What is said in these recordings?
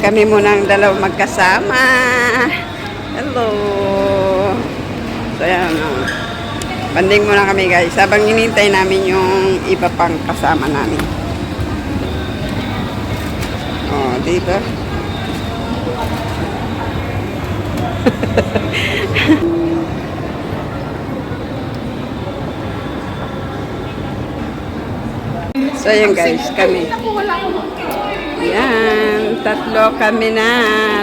kami muna ang dalawa magkasama. Hello. So, ayan. Oh. Banding muna kami guys. Habang hinintay namin yung iba pang kasama namin. Oh, di ba? so, ayan guys, kami. Yan, tatlo kami na.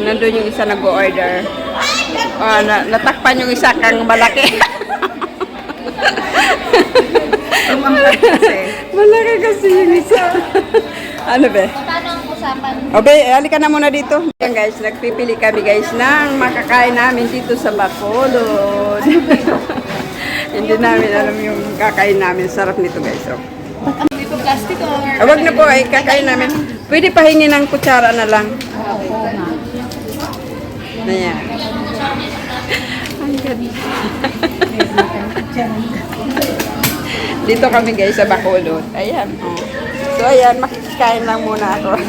Nandun yung isa nag-order. Oh, na, natakpan yung isa kang malaki. malaki kasi yung isa. ano be? Paano ang usapan? Obe, halika na muna dito. Yan guys, nagpipili kami guys ng makakain namin dito sa Bacolod. Hindi namin alam yung kakain namin. Sarap nito guys. Oh. Dito plastic or? Ah, wag na po ay kakain namin. Pwede pahingi ng kutsara na lang. Na yan. Ang ganda. Dito kami guys sa Bacolod. Ayan. Oh. So ayan, makikikain lang muna ako.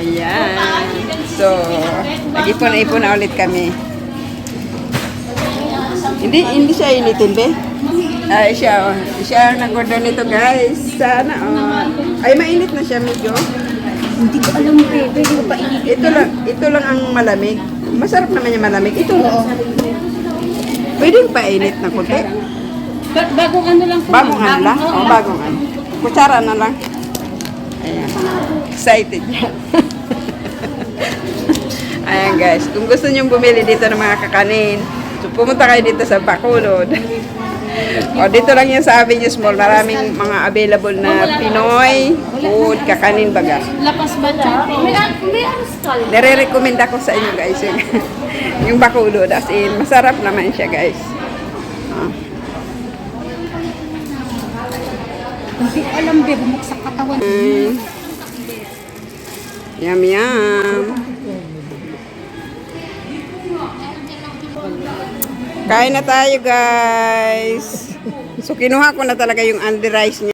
ayan. So, nag-ipon na ipon na ulit kami. Hindi hindi siya initin, be? Ay, siya, oh. Siya ang nag-order nito, guys. Sana, oh. Ay, mainit na siya medyo. Hindi ko alam, bebe. Hindi ko pa inigit. Ito lang, ito lang ang malamig. Masarap naman yung malamig. Ito, pwedeng painit na kunti. Ba- bagong ano lang po. Bagong ano lang? Oh, bagong ano. Kutsara na lang. Ayan. Excited yan. Ayan guys, kung gusto nyo bumili dito ng mga kakanin, so pumunta kayo dito sa Bacolod. O dito lang yan sa Avenue Mall, maraming mga available na Pinoy food, kakanin baga. Lapas ba dyan? May, skull. Nare-recommend ako sa inyo guys yung, yung Bacolod as in, masarap naman siya guys. Ah. Hindi alam, bebe. Bumagsak katawan. Mm. Yum, yum. Kain na tayo, guys. So, kinuha ko na talaga yung Andy rice niya.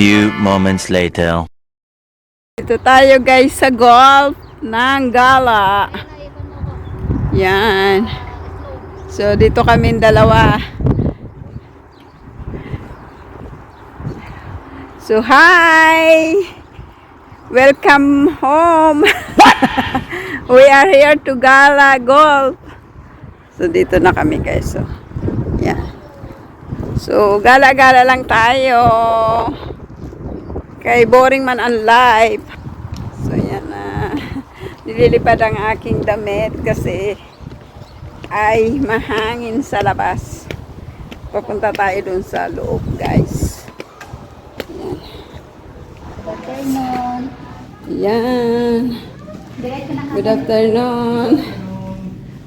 Few moments later. Ito tayo, guys, sa golf ng gala. Yan. So, dito kami dalawa. So, hi! Welcome home. We are here to Gala Golf. So dito na kami guys. So, yeah. So gala-gala lang tayo. Kay boring man ang life. So yan na. Nililipad ang aking damit kasi ay mahangin sa labas. Papunta tayo dun sa loob guys. Okay, nun. Yan. Diretso na Good afternoon.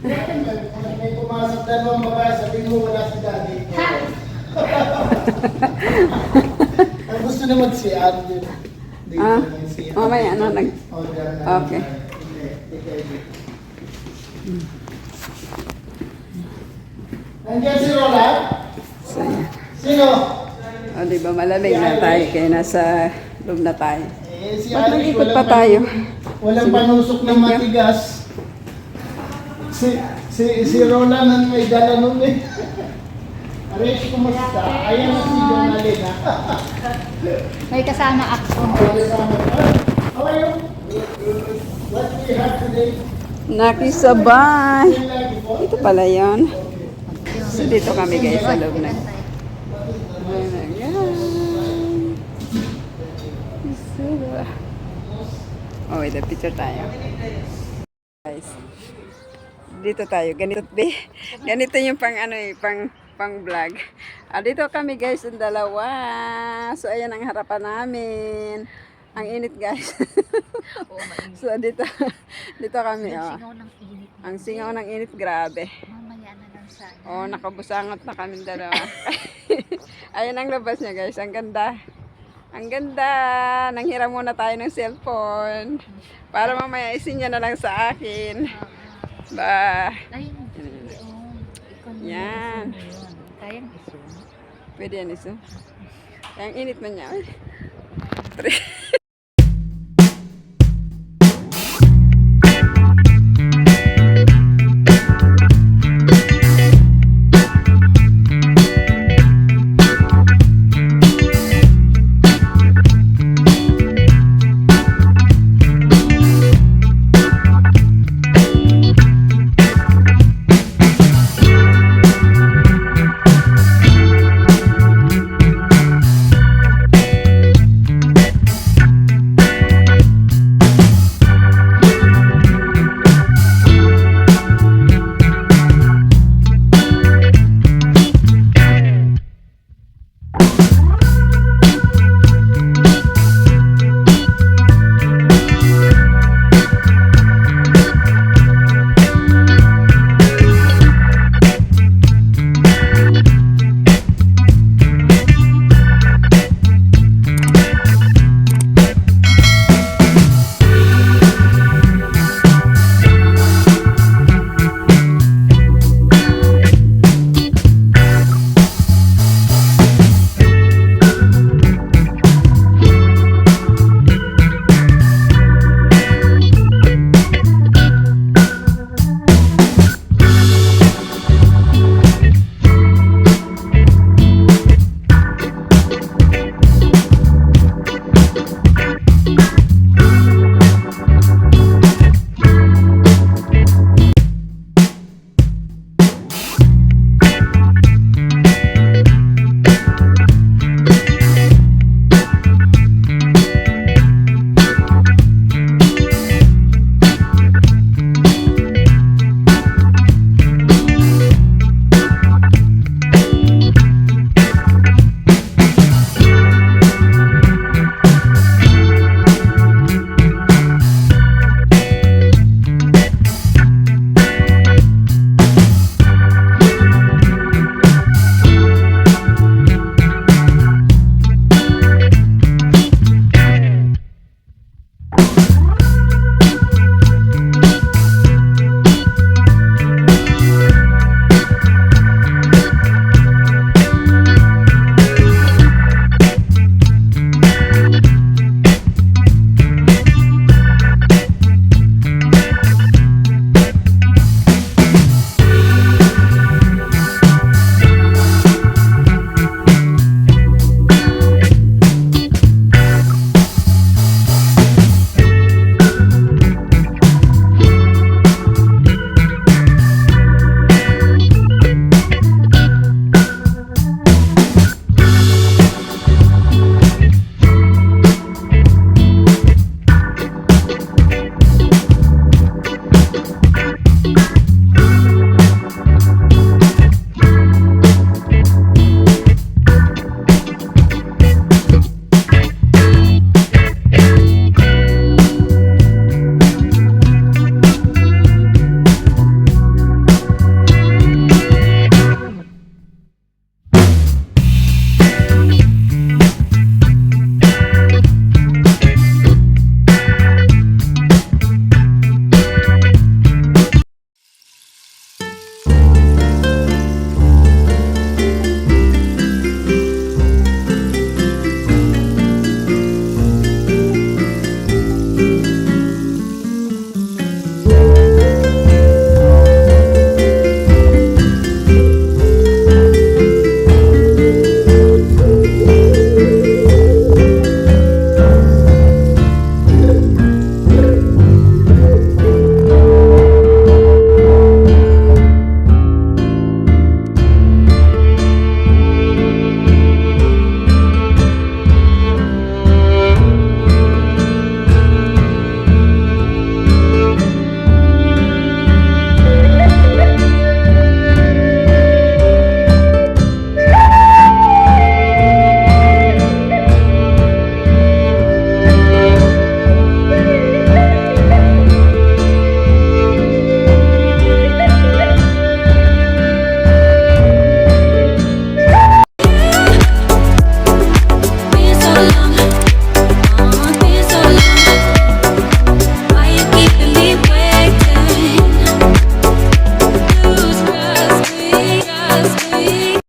May pumasok dalawang babae, sabihin mo wala si daddy. Ang gusto na mag-CR. Dito Ah, mamaya ano nag... Oh. Okay. Din. Nandiyan si Roland? So yan. Sino? O di ba malamig na tayo kaya nasa loob na tayo. Eh, si Ba't nag-ikot walang pa tayo? Walang panusok na matigas. Si, si, si Roland ang may dala nun eh. Aris, kumusta? Ayan na si Jonalyn ha. May kasama ako. Nakisabay. Ito pala yun. So dito kami guys sa loob na. Oh, wait, picture tayo. Guys. Dito tayo. Ganito. Ganito yung pang ano eh, pang pang vlog. Ah, dito kami guys, ang dalawa. So ayan ang harapan namin. Ang init guys. so dito dito kami oh. Singaw ng init. Ang singaw ng init, grabe. Mamaya na lang sana. Oh, nakabusangot na kami dalawa. Ayan ang labas niya, guys. Ang ganda. Ang ganda. Nanghiram muna tayo ng cellphone. Para mamaya isin niya na lang sa akin. Ba. Oh, Yan. Yung iso pwede yan iso. Ang init man niya.